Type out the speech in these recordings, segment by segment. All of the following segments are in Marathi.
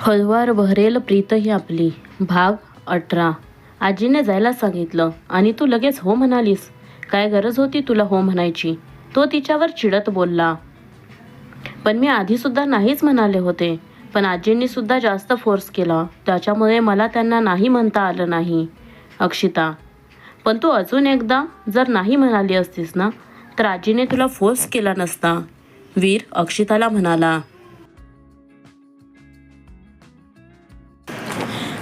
हळवार बहरेल प्रीत ही आपली. भाग अठरा. आजीने जायला सांगितलं. आणि तू लगेच हो म्हणालीस. काय गरज होती तुला हो म्हणायची? तो तिच्यावर चिडत बोलला. पण मी आधीसुद्धा नाहीच म्हणाले होते. पण आजींनी सुद्धा जास्त फोर्स केला. त्याच्यामुळे मला त्यांना नाही म्हणता आलं नाही. अक्षिता पण तू अजून एकदा जर नाही म्हणाली असतीस ना तर आजीने तुला फोर्स केला नसता. वीर अक्षिताला म्हणाला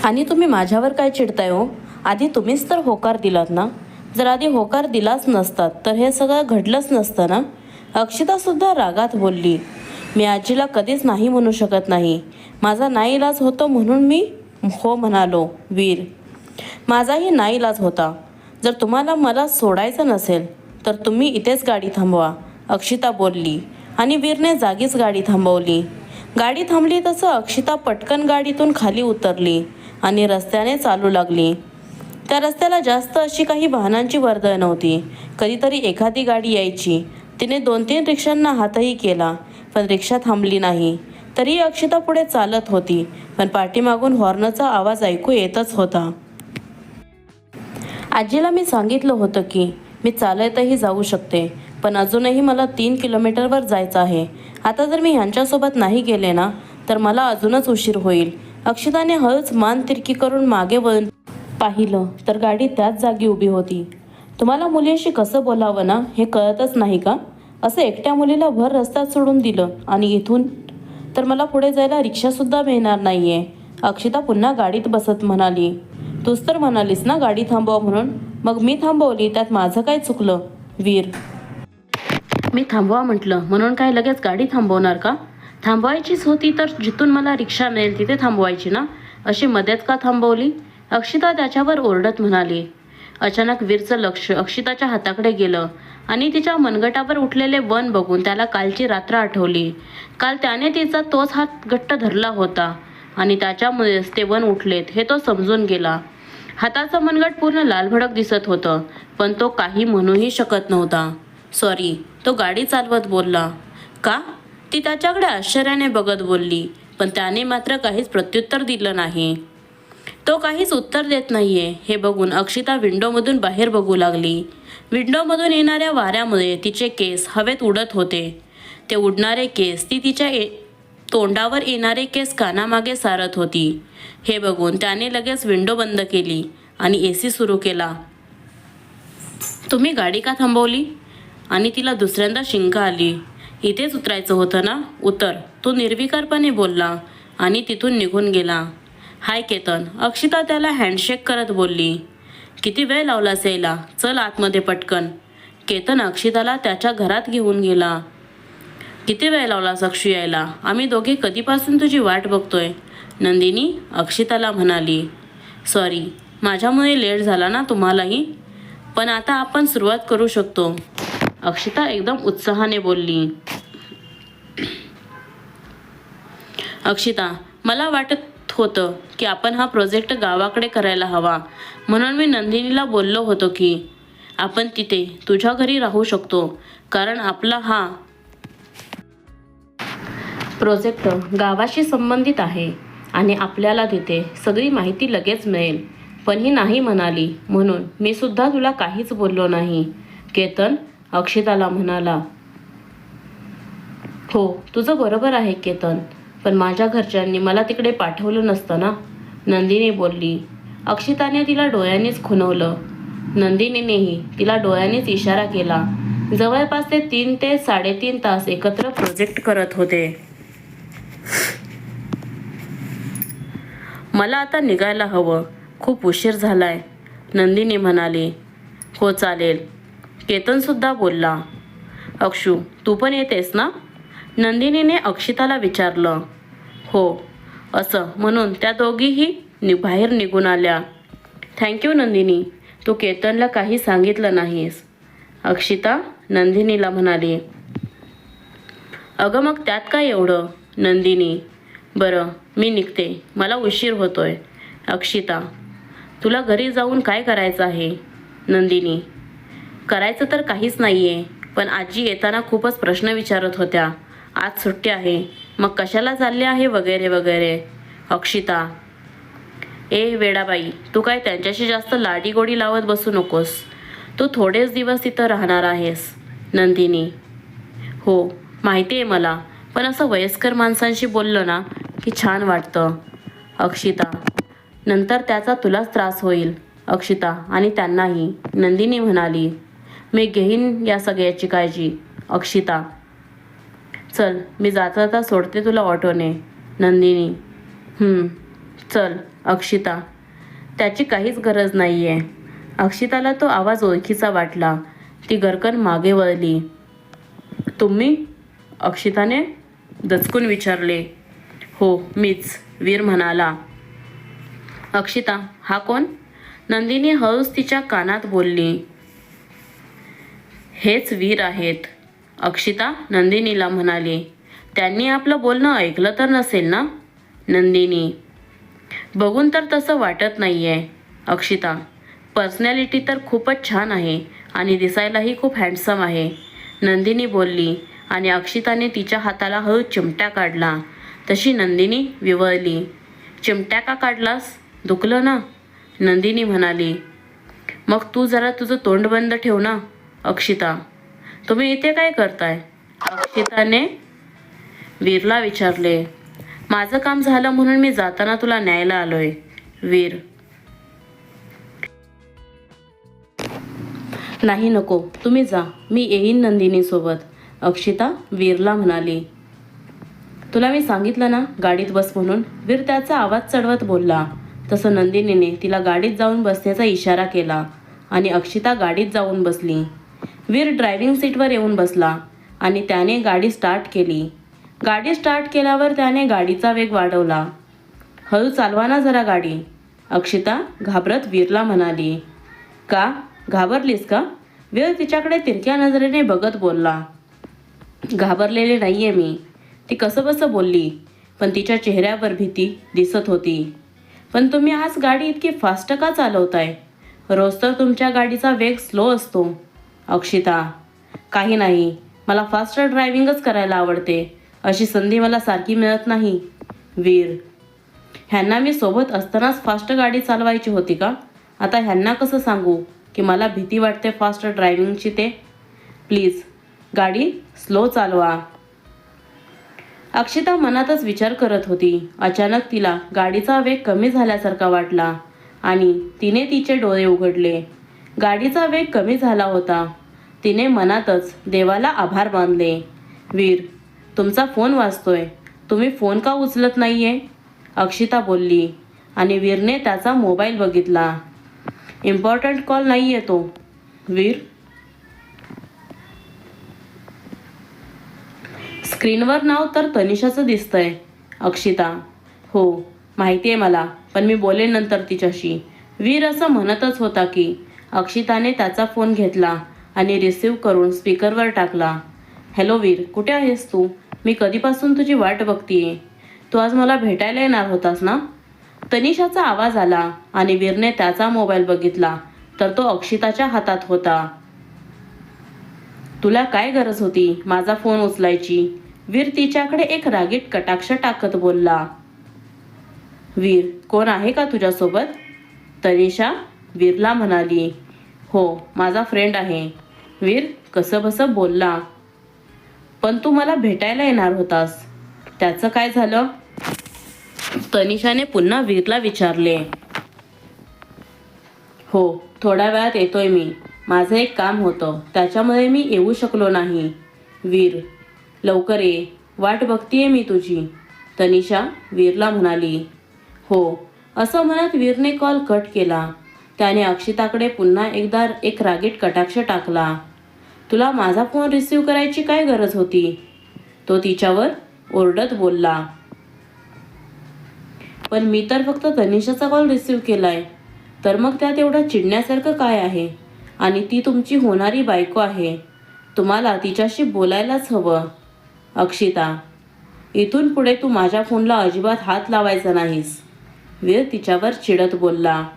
आणि तुम्ही माझ्यावर काय चिडताय हो? आधी तुम्हीच तर होकार दिलात ना? जर आधी होकार दिलाच नसतात तर हे सगळं घडलंच नसतं ना? अक्षितासुद्धा रागात बोलली मी आजीला कधीच नाही म्हणू शकत नाही. माझा नाईलाज होतो म्हणून मी हो म्हणालो वीर. माझाही नाईलाज होता. जर तुम्हाला मला सोडायचं नसेल तर तुम्ही इथेच गाडी थांबवा अक्षिता बोलली आणि वीरने जागीच गाडी थांबवली. गाडी थांबली तसं अक्षिता पटकन गाडीतून खाली उतरली. आणि रस्त्याने चालू लागली. त्या रस्त्याला जास्त अशी काही वाहनांची वर्दळ नव्हती. कधीतरी एखादी गाडी यायची. तिने दोन तीन रिक्षांना हातही केला पण रिक्षा थांबली नाही. तरी अक्षिता पुढे चालत होती पण पाठीमागून हॉर्नचा आवाज ऐकू येतच होता. आजीला मी सांगितलं होतं की मी चालतही जाऊ शकते पण अजूनही मला तीन किलोमीटरवर जायचं आहे. आता जर मी ह्यांच्यासोबत नाही गेले ना तर मला अजूनच उशीर होईल. अक्षिताने हळूच मान तिरकी करून मागे वळून पाहिलं तर गाडी त्याच जागी उभी होती. तुम्हाला मुलीशी कसं बोलावं ना हे कळतच नाही का? असं एकट्या मुलीला भर रस्त्यात सोडून दिलं आणि इथून तर मला पुढे जायला रिक्षासुद्धा मिळणार आहे अक्षिता पुन्हा गाडीत बसत म्हणाली. तूच तर म्हणालीस ना गाडी थांबवा म्हणून. मग मी थांबवली त्यात माझं काय चुकलं? वीर. मी थांबवा म्हटलं म्हणून काय लगेच गाडी थांबवणार का? थांबवायचीच होती तर जिथून मला रिक्षा मिळेल तिथे थांबवायची ना? अशी मध्यात का थांबवली? अक्षिता त्याच्यावर ओरडत म्हणाली. अचानक वीरचं लक्ष अक्षिताच्या हाताकडे गेलं आणि तिच्या मनगटावर उठलेले वन बघून त्याला कालची रात्र आठवली. काल त्याने तिचा तोच हात घट्ट धरला होता आणि त्याच्यामुळेच ते वन उठलेत हे तो समजून गेला. हाताचं मनगट पूर्ण लालभडक दिसत होतं पण तो काही म्हणूही शकत नव्हता. सॉरी तो गाडी चालवत बोलला. का? ती त्याच्याकडे आश्चर्याने बघत बोलली पण त्याने मात्र काहीच प्रत्युत्तर दिलं नाही. तो काहीच उत्तर देत नाहीये हे बघून अक्षिता विंडोमधून बाहेर बघू लागली. विंडोमधून येणाऱ्या वाऱ्यामुळे तिचे केस हवेत उडत होते. ते उडणारे केस ती तिच्या ए तोंडावर येणारे केस कानामागे सारत होती. हे बघून त्याने लगेच विंडो बंद केली आणि ए सी सुरू केला. तुम्ही गाडी का थांबवली? आणि तिला दुसऱ्यांदा शिंका आली. इथेच उतरायचं होतं ना? उतर. तो निर्विकारपणे बोलला आणि तिथून निघून गेला. हाय केतन अक्षिता त्याला हँडशेक करत बोलली. किती वेळ लावलास यायला? चल आतमध्ये पटकन. केतन अक्षिताला त्याच्या घरात घेऊन गेला. किती वेळ लावलास अक्षू यायला? आम्ही दोघे कधीपासून तुझी वाट बघतोय? नंदिनी अक्षिताला म्हणाली. सॉरी माझ्यामुळे लेट झाला ना तुम्हालाही? पण आता आपण सुरुवात करू शकतो. अक्षिता एकदम उत्साहाने बोलली. अक्षिता मला वाटत होतं की आपण हा प्रोजेक्ट गावाकडे करायला हवा. म्हणून मी नंदिनीला बोललो होतो की आपण तिथे तुझ्या घरी राहू शकतो कारण आपला हा प्रोजेक्ट गावाशी संबंधित आहे आणि आपल्याला तिथे सगळी माहिती लगेच मिळेल. पण ही नाही म्हणाली म्हणून मी सुद्धा तुला काहीच बोललो नाही. केतन अक्षिताला म्हणाला हो तुझं बरोबर आहे केतन पण माझ्या घरच्यांनी मला तिकडे पाठवलं नसतं ना. नंदिनी बोलली अक्षिताने तिला डोळ्यांनीच खुनवलं नंदिनीनेही तिला डोळ्यांनीच इशारा केला. जवळपास ते तीन ते साडेतीन तास एकत्र प्रोजेक्ट करत होते. मला आता निघायला हवं. खूप उशीर झालाय नंदिनी म्हणाली. हो चालेल. केतनसुद्धा बोलला अक्षू तू पण येतेस ना? नंदिनीने अक्षिताला विचारलं हो. असं म्हणून त्या दोघीही नि बाहेर निघून आल्या. थँक्यू नंदिनी. तू केतनला काही सांगितलं नाहीस. अक्षिता नंदिनीला म्हणाली अगं मग त्यात काय एवढं नंदिनी? बरं मी निघते. मला उशीर होतोय. अक्षिता तुला घरी जाऊन काय करायचं आहे? नंदिनी करायचं तर काहीच नाही आहे पण आजी येताना खूपच प्रश्न विचारत होत्या. आज सुट्टी आहे. मग कशाला चालले आहे वगैरे वगैरे? अक्षिता ए वेडाबाई तू काय त्यांच्याशी जास्त लाडीगोडी लावत बसू नकोस. तू थोडेच दिवस तिथं राहणार आहेस. नंदिनी हो माहिती आहे मला पण असं वयस्कर माणसांशी बोललं ना की छान वाटतं. अक्षिता नंतर त्याचा तुलाच त्रास होईल. अक्षिता आणि त्यांनाही. नंदिनी म्हणाली मी घेईन या सगळ्याची काळजी अक्षिता. चल मी जाता जाता सोडते तुला ऑटोने नंदिनी. चल अक्षिता. त्याची काहीच गरज नाही आहे अक्षिताला तो आवाज ओळखीचा वाटला. ती गरकन मागे वळली. तुम्ही? अक्षिताने दचकून विचारले. हो मीच वीर म्हणाला. अक्षिता हा कोण? नंदिनी हळूच तिच्या कानात बोलली. हेच वीर आहेत. अक्षिता नंदिनीला म्हणाली त्यांनी आपलं बोलणं ऐकलं तर नसेल ना? नंदिनी बघून तर तसं वाटत नाही आहे अक्षिता पर्सनॅलिटी तर खूपच छान आहे आणि दिसायलाही खूप हँडसम आहे. नंदिनी बोलली आणि अक्षिताने तिच्या हाताला हळू चिमट्या काढला. तशी नंदिनी विवळली चिमट्या का काढलास? दुखलं ना? नंदिनी म्हणाली मग तू जरा तुझं तोंड बंद ठेव ना. अक्षिता तुम्ही इथे काय करताय? अक्षिताने वीरला विचारले माझं काम झालं म्हणून मी जाताना तुला न्यायला आलोय. वीर नाही नको तुम्ही जा मी येईन नंदिनीसोबत. अक्षिता वीरला म्हणाली तुला मी सांगितलं ना गाडीत बस म्हणून? वीर त्याचा आवाज चढवत बोलला. तसं नंदिनीने तिला गाडीत जाऊन बसण्याचा इशारा केला आणि अक्षिता गाडीत जाऊन बसली. वीर ड्रायव्हिंग सीटवर येऊन बसला आणि त्याने गाडी स्टार्ट केली. गाडी स्टार्ट केल्यावर त्याने गाडीचा वेग वाढवला. हळू चालवा ना जरा गाडी अक्षिता घाबरत वीरला म्हणाली. का? घाबरलीस का? वीर तिच्याकडे तिरक्या नजरेने बघत बोलला. घाबरलेले नाही आहे मी. ती कसं बसं बोलली पण तिच्या चेहऱ्यावर भीती दिसत होती. पण तुम्ही आज गाडी इतकी फास्ट का चालवताय? रोज तर तुमच्या गाडीचा वेग स्लो असतो. अक्षिता काही नाही. मला फास्ट ड्रायव्हिंगच करायला आवडते. अशी संधी मला सारखी मिळत नाही. वीर ह्यांना मी सोबत असतानाच फास्ट गाडी चालवायची होती का? आता ह्यांना कसं सांगू की मला भीती वाटते फास्ट ड्रायव्हिंगची ते? प्लीज गाडी स्लो चालवा. अक्षिता मनातच विचार करत होती. अचानक तिला गाडीचा वेग कमी झाल्यासारखा वाटला आणि तिने तिचे डोळे उघडले. गाडीचा वेग कमी झाला होता. तिने मनातच देवाला आभार मानले. वीर तुमचा फोन वाजतोय. तुम्ही फोन का उचलत नाही आहे अक्षिता बोलली आणि वीरने त्याचा मोबाईल बघितला. इम्पॉर्टंट कॉल नाही आहे तो. वीर? स्क्रीनवर नाव तर तनिषाचं दिसतंय. अक्षिता. हो माहिती आहे मला पण मी बोलेन नंतर तिच्याशी. वीर असं म्हणतच होता की अक्षिताने त्याचा फोन घेतला आणि रिसीव करून स्पीकरवर टाकला. हॅलो वीर कुठे आहेस तू? मी कधीपासून तुझी वाट बघतीये? तू आज मला भेटायला येणार होतास ना? तनिषाचा आवाज आला आणि वीरने त्याचा मोबाईल बघितला तर तो अक्षिताच्या हातात होता. तुला काय गरज होती? माझा फोन उचलायची. वीर तिच्याकडे एक रागीट कटाक्ष टाकत बोलला. वीर कोण आहे का तुझ्यासोबत? तनिषा वीरला म्हणाली हो माझा फ्रेंड आहे. वीर कसं बसं बोलला. पण तू मला भेटायला येणार होतास. त्याचं काय झालं? तनिषाने पुन्हा वीरला विचारले. हो थोड्या वेळात येतोय मी. माझं एक काम होतं. त्याच्यामुळे मी येऊ शकलो नाही. वीर लवकर ये. वाट बघतीये मी तुझी. तनिषा वीरला म्हणाली. हो. असं म्हणत वीरने कॉल कट केला. त्याने अक्षिताकडे पुन्हा एकदा एक रागीट कटाक्ष टाकला. तुला माझा फोन रिसीव करायची काय गरज होती? तो तिच्यावर ओरडत बोलला. पण मी तर फक्त तनिषाचा कॉल रिसीव केलाय. तर मग त्यात एवढं चिडण्यासारखं काय आहे? आणि ती तुमची होणारी बायको आहे. तुम्हाला तिच्याशी बोलायलाच हवं. अक्षिता इथून पुढे तू माझ्या फोनला अजिबात हात लावायचा नाहीस. वीर तिच्यावर चिडत बोलला.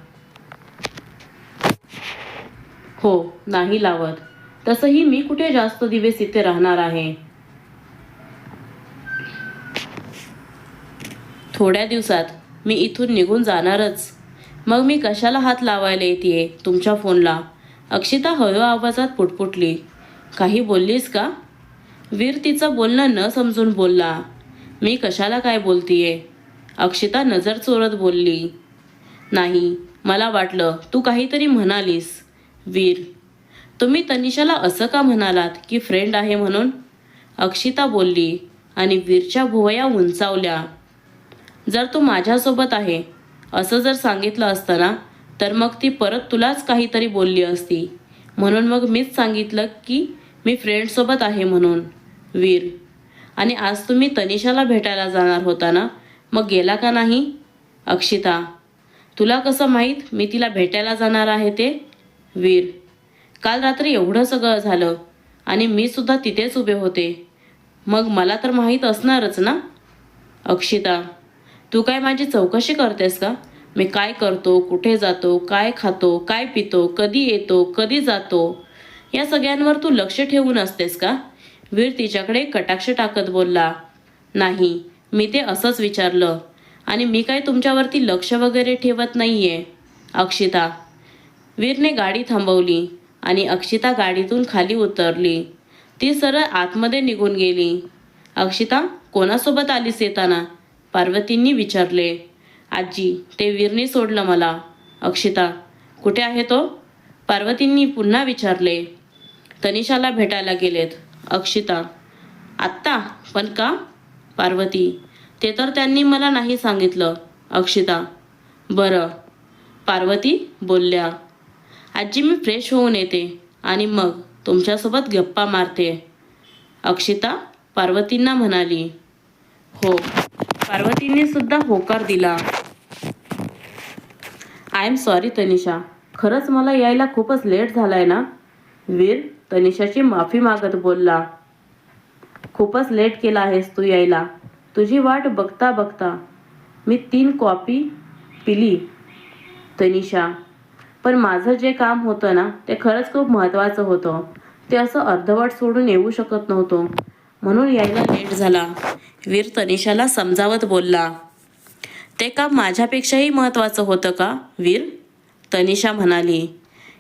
हो नाही लावत. तसंही मी कुठे जास्त दिवस इथे राहणार आहे? थोड्या दिवसात मी इथून निघून जाणारच. मग मी कशाला हात लावायला येते तुमच्या फोनला? अक्षिता हळू आवाजात पुटपुटली. काही बोललीस का? वीर तिचं बोलणं न समजून बोलला. मी कशाला काय बोलतीये? अक्षिता नजर चोरत बोलली. नाही मला वाटलं तू काहीतरी म्हणालीस. वीर तुम्ही तनिषाला असं का म्हणालात की फ्रेंड आहे म्हणून? अक्षिता बोलली आणि वीरच्या भुवया उंचावल्या. जर तू माझ्यासोबत आहे असं जर सांगितलं असतं ना तर मग ती परत तुलाच काहीतरी बोलली असती. म्हणून मग मीच सांगितलं की मी फ्रेंडसोबत आहे म्हणून वीर. आणि आज तुम्ही तनिषाला भेटायला जाणार होता ना मग गेला का नाही? अक्षिता तुला कसं माहीत मी तिला भेटायला जाणार आहे ते? वीर. काल रात्री एवढं सगळं झालं आणि मी सुद्धा तिथेच उभे होते. मग मला तर माहीत असणारच ना? अक्षिता तू काय माझी चौकशी करतेस का? मी काय करतो कुठे जातो काय खातो काय पितो कधी येतो कधी जातो? या सगळ्यांवर तू लक्ष ठेवून असतेस का? वीर तिच्याकडे कटाक्ष टाकत बोलला. नाही मी ते असंच विचारलं. आणि मी काय तुमच्यावरती लक्ष वगैरे ठेवत नाही आहे अक्षिता वीरने गाडी थांबवली आणि अक्षिता गाडीतून खाली उतरली. ती सरळ आतमध्ये निघून गेली. अक्षिता कोणासोबत आलीस येताना? पार्वतींनी विचारले. आजी ते वीरने सोडलं मला. अक्षिता कुठे आहे तो? पार्वतींनी पुन्हा विचारले. तनिषाला भेटायला गेलेत. अक्षिता आत्ता? पण का? पार्वती ते तर त्यांनी मला नाही सांगितलं. अक्षिता बरं. पार्वती बोलल्या. आजी मी फ्रेश होऊन येते आणि मग तुमच्यासोबत गप्पा मारते. अक्षिता पार्वतींना म्हणाली. हो पार्वतींनी सुद्धा होकार दिला. I am sorry Tanisha. खरंच मला यायला खूपच लेट झालाय ना? वीर तनिषाची माफी मागत बोलला. खूपच लेट केला आहेस तू यायला. तुझी वाट बघता बघता मी तीन कॉपी पिली. तनिषा पण माझं जे काम होतं ना ते खरंच खूप महत्त्वाचं होतं. ते असं अर्धवट सोडून येऊ शकत नव्हतो. म्हणून यायला लेट झाला. वीर तनिषाला समजावत बोलला ते काम माझ्यापेक्षाही महत्त्वाचं होतं का वीर? तनिषा म्हणाली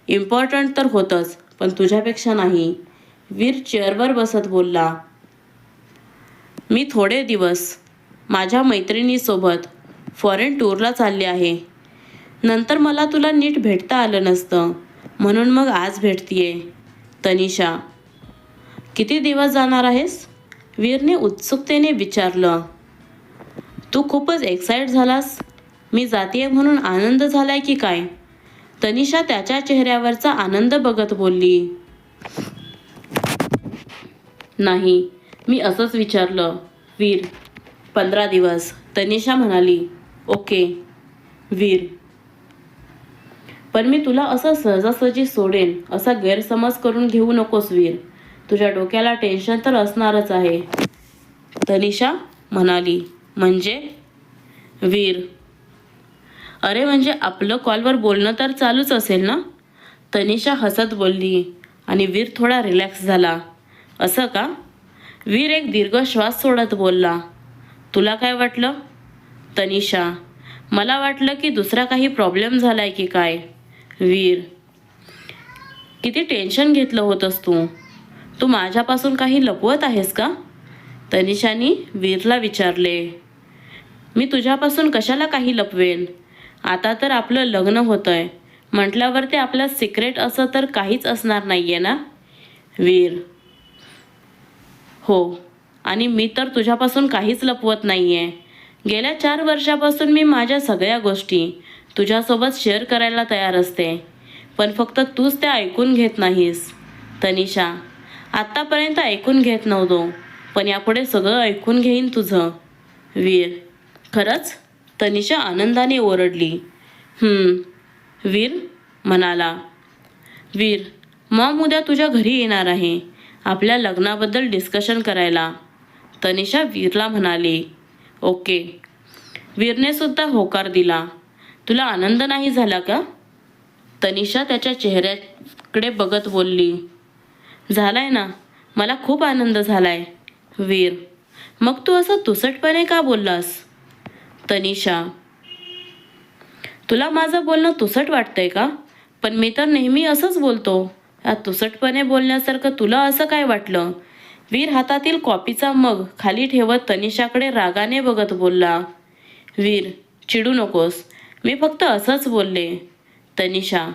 इम्पॉर्टंट तर होतंच पण तुझ्यापेक्षा नाही. वीर चेअरवर बसत बोलला मी थोडे दिवस माझ्या मैत्रिणीसोबत फॉरेन टूरला चालले आहे. नंतर मला तुला नीट भेटता आलं नसतं. म्हणून मग आज भेटतीये. तनिषा किती दिवस जाणार आहेस? वीरने उत्सुकतेने विचारलं. तू खूपच एक्साइट झालास. मी जातीये म्हणून आनंद झालाय की काय? तनिषा त्याच्या चेहऱ्यावरचा आनंद बघत बोलली. नाही मी असंच विचारलं. वीर पंधरा दिवस. तनिषा म्हणाली ओके. वीर पण मी तुला असं सहजासहजी सोडेन असा गैरसमज करून घेऊ नकोस वीर. तुझ्या डोक्याला टेन्शन तर असणारच आहे. तनिषा म्हणाली म्हणजे? वीर. अरे म्हणजे आपलं कॉलवर बोलणं तर चालूच असेल ना? तनिषा हसत बोलली आणि वीर थोडा रिलॅक्स झाला. असं का? वीर एक दीर्घ श्वास सोडत बोलला. तुला काय वाटलं? तनिषा मला वाटलं की दुसरा काही प्रॉब्लेम झाला आहे की काय? वीर. किती टेन्शन घेतलं होतंस तू? तू माझ्यापासून काही लपवत आहेस का? तनिषानी वीरला विचारले. मी तुझ्यापासून कशाला काही लपवेन? आता तर आपलं लग्न होतं आहे म्हटल्यावर ते आपलं सिक्रेट असं तर काहीच असणार नाही आहे ना? वीर. हो. आणि मी तर तुझ्यापासून काहीच लपवत नाही आहे गेल्या चार वर्षापासून मी माझ्या सगळ्या गोष्टी तुझ्यासोबत शेअर करायला तयार असते. पण फक्त तूच त्या ऐकून घेत नाहीस. तनिषा आत्तापर्यंत ऐकून घेत नव्हतो पण यापुढे सगळं ऐकून घेईन तुझं. वीर खरंच? तनिषा आनंदाने ओरडली. वीर म्हणाला. वीर मॉम उद्या तुझ्या घरी येणार आहे. आपल्या लग्नाबद्दल डिस्कशन करायला. तनिषा वीरला म्हणाली. ओके. वीरनेसुद्धा होकार दिला. तुला आनंद नाही झाला का? तनिषा त्याच्या चेहऱ्याकडे बघत बोलली. झालाय ना? मला खूप आनंद झालाय. वीर मग तू असं तुसटपणे का बोललास? तनिषा तुला माझं बोलणं तुसट वाटतंय का? पण मी तर नेहमी असंच बोलतो. या तुसटपणे बोलण्यासारखं तुला असं काय वाटलं? वीर हातातील कॉपीचा मग खाली ठेवत तनिषाकडे रागाने बघत बोलला वीर चिडू नकोस. मी फक्त असंच बोलले. तनिषा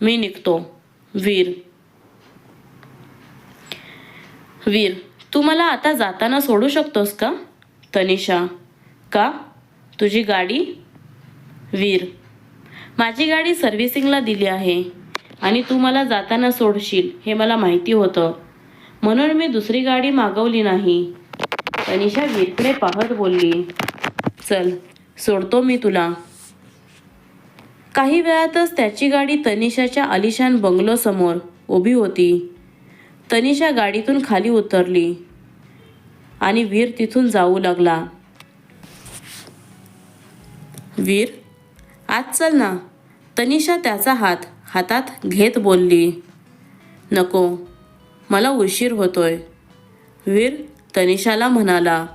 मी निघतो. वीर. वीर तू मला आता जाताना सोडू शकतोस का? तनिषा. का? तुझी गाडी? वीर माझी गाडी सर्व्हिसिंगला दिली आहे आणि तू मला जाताना सोडशील हे मला माहिती होतं. म्हणून मी दुसरी गाडी मागवली नाही. तनिषा वीरकडे पाहत बोलली चल सोडतो मी तुला. काही वेळातच त्याची गाडी तनिषाच्या आलिशान बंगलोसमोर उभी होती. तनिषा गाडीतून खाली उतरली आणि वीर तिथून जाऊ लागला. वीर आज चल ना. तनिषा त्याचा हात हातात घेत बोलली नको मला उशीर होतोय. वीर तनिषाला म्हणाला.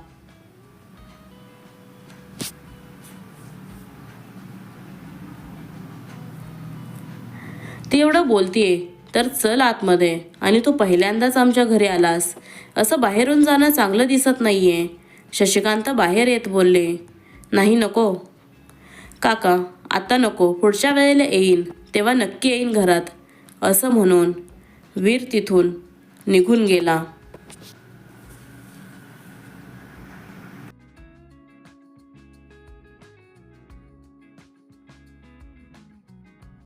ती एवढं बोलतीये तर चल आतमध्ये आणि तू पहिल्यांदाच आमच्या घरी आलास. असं बाहेरून जाणं चांगलं दिसत नाहीये. शशिकांत बाहेर येत बोलले. नाही नको. काका आता नको. पुढच्या वेळेला येईन. तेव्हा नक्की येईन घरात. असं म्हणून वीर तिथून निघून गेला.